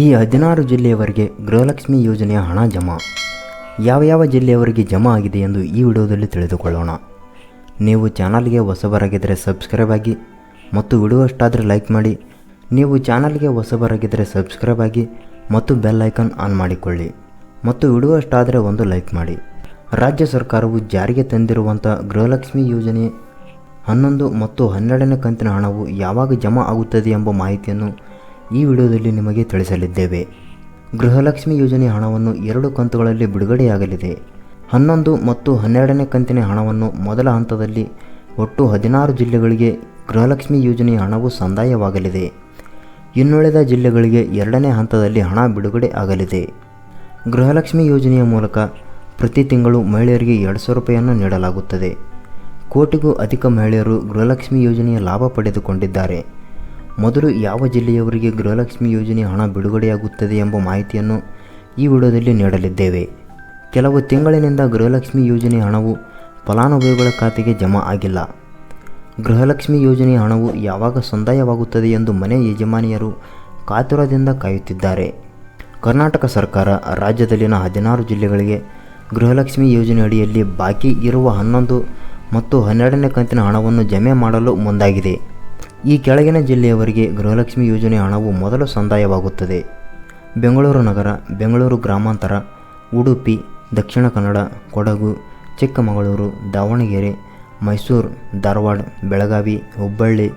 ಈ ಹದಿನಾರು ಜಿಲ್ಲೆಯವರಿಗೆ ಗೃಹಲಕ್ಷ್ಮಿ ಯೋಜನೆಯ ಹಣ ಜಮಾ. ಯಾವ ಯಾವ ಜಿಲ್ಲೆಯವರಿಗೆ ಜಮಾ ಆಗಿದೆ ಎಂದು ಈ ವಿಡಿಯೋದಲ್ಲಿ ತಿಳಿದುಕೊಳ್ಳೋಣ. ನೀವು ಚಾನಲ್ಗೆ ಹೊಸಬರಾಗಿದ್ದರೆ ಸಬ್ಸ್ಕ್ರೈಬ್ ಆಗಿ ಮತ್ತು ವಿಡಿಯೋ ಇಷ್ಟಾದರೆ ಲೈಕ್ ಮಾಡಿ. ನೀವು ಚಾನಲ್ಗೆ ಹೊಸಬರಾಗಿದ್ದರೆ ಸಬ್ಸ್ಕ್ರೈಬ್ ಆಗಿ ಮತ್ತು ಬೆಲ್ ಐಕಾನ್ ಆನ್ ಮಾಡಿಕೊಳ್ಳಿ ಮತ್ತು ವಿಡಿಯೋ ಇಷ್ಟಾದರೆ ಒಂದು ಲೈಕ್ ಮಾಡಿ. ರಾಜ್ಯ ಸರ್ಕಾರವು ಜಾರಿಗೆ ತಂದಿರುವಂಥ ಗೃಹಲಕ್ಷ್ಮಿ ಯೋಜನೆ ಹನ್ನೊಂದು ಮತ್ತು ಹನ್ನೆರಡನೇ ಕಂತಿನ ಹಣವು ಯಾವಾಗ ಜಮಾ ಆಗುತ್ತದೆ ಎಂಬ ಮಾಹಿತಿಯನ್ನು ಈ ವಿಡಿಯೋದಲ್ಲಿ ನಿಮಗೆ ತಿಳಿಸಲಿದ್ದೇವೆ. ಗೃಹಲಕ್ಷ್ಮಿ ಯೋಜನೆ ಹಣವನ್ನು ಎರಡು ಕಂತುಗಳಲ್ಲಿ ಬಿಡುಗಡೆಯಾಗಲಿದೆ. ಹನ್ನೊಂದು ಮತ್ತು ಹನ್ನೆರಡನೇ ಕಂತಿನ ಹಣವನ್ನು ಮೊದಲ ಹಂತದಲ್ಲಿ ಒಟ್ಟು ಹದಿನಾರು ಜಿಲ್ಲೆಗಳಿಗೆ ಗೃಹಲಕ್ಷ್ಮಿ ಯೋಜನೆಯ ಹಣವು ಸಂದಾಯವಾಗಲಿದೆ. ಇನ್ನುಳಿದ ಜಿಲ್ಲೆಗಳಿಗೆ ಎರಡನೇ ಹಂತದಲ್ಲಿ ಹಣ ಬಿಡುಗಡೆ ಆಗಲಿದೆ. ಗೃಹಲಕ್ಷ್ಮಿ ಯೋಜನೆಯ ಮೂಲಕ ಪ್ರತಿ ತಿಂಗಳು ಮಹಿಳೆಯರಿಗೆ ಎರಡು ಸಾವಿರ ರೂಪಾಯಿಯನ್ನು ನೀಡಲಾಗುತ್ತದೆ. ಕೋಟಿಗೂ ಅಧಿಕ ಮಹಿಳೆಯರು ಗೃಹಲಕ್ಷ್ಮಿ ಯೋಜನೆಯ ಲಾಭ ಪಡೆದುಕೊಂಡಿದ್ದಾರೆ. ಮೊದಲು ಯಾವ ಜಿಲ್ಲೆಯವರಿಗೆ ಗೃಹಲಕ್ಷ್ಮಿ ಯೋಜನೆ ಹಣ ಬಿಡುಗಡೆಯಾಗುತ್ತದೆ ಎಂಬ ಮಾಹಿತಿಯನ್ನು ಈ ವಿಡಿಯೋದಲ್ಲಿ ನೀಡಲಿದ್ದೇವೆ. ಕೆಲವು ತಿಂಗಳಿನಿಂದ ಗೃಹಲಕ್ಷ್ಮಿ ಯೋಜನೆ ಹಣವು ಫಲಾನುಭವಿಗಳ ಖಾತೆಗೆ ಜಮಾ ಆಗಿಲ್ಲ. ಗೃಹಲಕ್ಷ್ಮಿ ಯೋಜನೆ ಹಣವು ಯಾವಾಗ ಸಂದಾಯವಾಗುತ್ತದೆ ಎಂದು ಮನೆ ಯಜಮಾನಿಯರು ಕಾತುರದಿಂದ ಕಾಯುತ್ತಿದ್ದಾರೆ. ಕರ್ನಾಟಕ ಸರ್ಕಾರ ರಾಜ್ಯದಲ್ಲಿನ ಹದಿನಾರು ಜಿಲ್ಲೆಗಳಿಗೆ ಗೃಹಲಕ್ಷ್ಮಿ ಯೋಜನೆ ಅಡಿಯಲ್ಲಿ ಬಾಕಿ ಇರುವ ಹನ್ನೊಂದು ಮತ್ತು ಹನ್ನೆರಡನೇ ಕಂತಿನ ಹಣವನ್ನು ಜಮೆ ಮಾಡಲು ಮುಂದಾಗಿದೆ. ಈ ಕೆಳಗಿನ ಜಿಲ್ಲೆಯವರಿಗೆ ಗೃಹಲಕ್ಷ್ಮಿ ಯೋಜನೆ ಹಣವು ಮೊದಲು ಸಂದಾಯವಾಗುತ್ತದೆ. ಬೆಂಗಳೂರು ನಗರ, ಬೆಂಗಳೂರು ಗ್ರಾಮಾಂತರ, ಉಡುಪಿ, ದಕ್ಷಿಣ ಕನ್ನಡ, ಕೊಡಗು, ಚಿಕ್ಕಮಗಳೂರು, ದಾವಣಗೆರೆ, ಮೈಸೂರು, ಧಾರವಾಡ, ಬೆಳಗಾವಿ, ಹುಬ್ಬಳ್ಳಿ,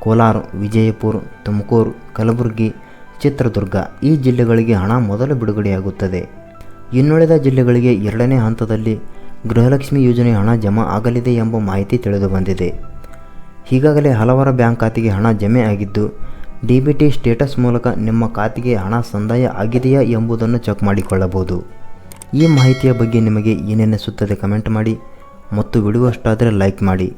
ಕೋಲಾರ, ವಿಜಯಪುರ, ತುಮಕೂರು, ಕಲಬುರಗಿ, ಚಿತ್ರದುರ್ಗ ಈ ಜಿಲ್ಲೆಗಳಿಗೆ ಹಣ ಮೊದಲು ಬಿಡುಗಡೆಯಾಗುತ್ತದೆ. ಇನ್ನುಳಿದ ಜಿಲ್ಲೆಗಳಿಗೆ ಎರಡನೇ ಹಂತದಲ್ಲಿ ಗೃಹಲಕ್ಷ್ಮಿ ಯೋಜನೆ ಹಣ ಜಮಾ ಆಗಲಿದೆ ಎಂಬ ಮಾಹಿತಿ ತಿಳಿದುಬಂದಿದೆ. ಈಗಾಗಲೇ ಹಲವರ ಬ್ಯಾಂಕ್ ಖಾತೆಗೆ ಹಣ ಜಮೆ ಆಗಿದ್ದು, ಡಿ ಬಿ ಟಿ ಸ್ಟೇಟಸ್ ಮೂಲಕ ನಿಮ್ಮ ಖಾತೆಗೆ ಹಣ ಸಂದಾಯ ಆಗಿದೆಯಾ ಎಂಬುದನ್ನು ಚೆಕ್ ಮಾಡಿಕೊಳ್ಳಬಹುದು. ಈ ಮಾಹಿತಿಯ ಬಗ್ಗೆ ನಿಮಗೆ ಏನೆನಿಸುತ್ತದೆ ಕಮೆಂಟ್ ಮಾಡಿ, ಮತ್ತು ಬಿಡುವಷ್ಟಾದರೆ ಲೈಕ್ ಮಾಡಿ.